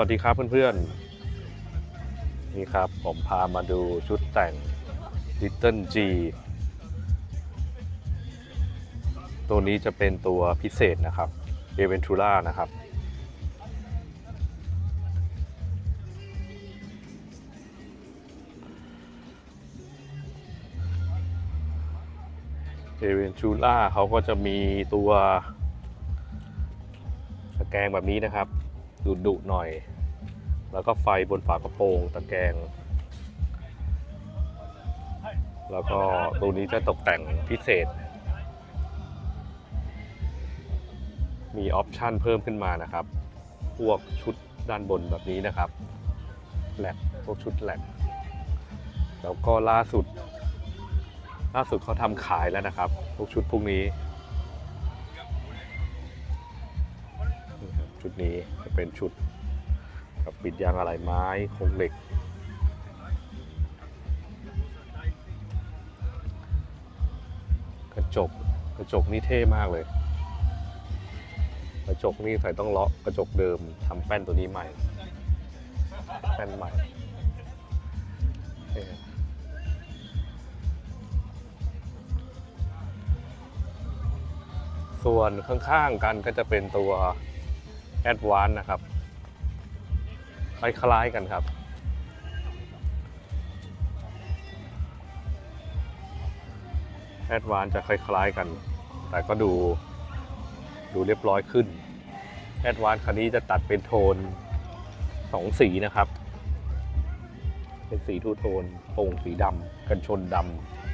วัสดีครับเพื่อนๆ นี่ครับผมพามาดูชุดแต่ง Little G ตัวนี้จะเป็นตัวพิเศษนะครับ a v e n t u r a นะครับเอเวนชูล่าเขาก็จะมีตัวตะแกรงแบบนี้นะครับ ดุดุๆหน่อย แล้วก็ไฟบนฝากระโปรงตะแกรงแล้วก็ตัวนี้จะตกแต่งพิเศษ มีออปชันเพิ่มขึ้นมานะครับ พวกชุดด้านบนแบบนี้นะครับแหลกพวกชุดแหลกแล้วก็ล่าสุด ล่าสุดเขาทำขายแล้วนะครับ พวกชุดพวกนี้ ชุดนี้จะเป็นชุดกับปิดยางอะไหล่ไม้โครงเหล็ก กระจกกระจกนี่เท่มากเลย กระจกนี่ใส่ต้องเลาะกระจกเดิมทำแป้นตัวนี้ใหม่ แป้นใหม่ส่วนข้างๆกันก็จะเป็นตัว แอดวานนะครับคล้ายๆกันครับ แอดวานจะคล้ายๆกัน แต่ก็ดูดูเรียบร้อยขึ้น แอดวานคันนี้จะตัดเป็นโทนสองสีนะครับ เป็นสีทูโทนโป่งสีดำกันชนดำ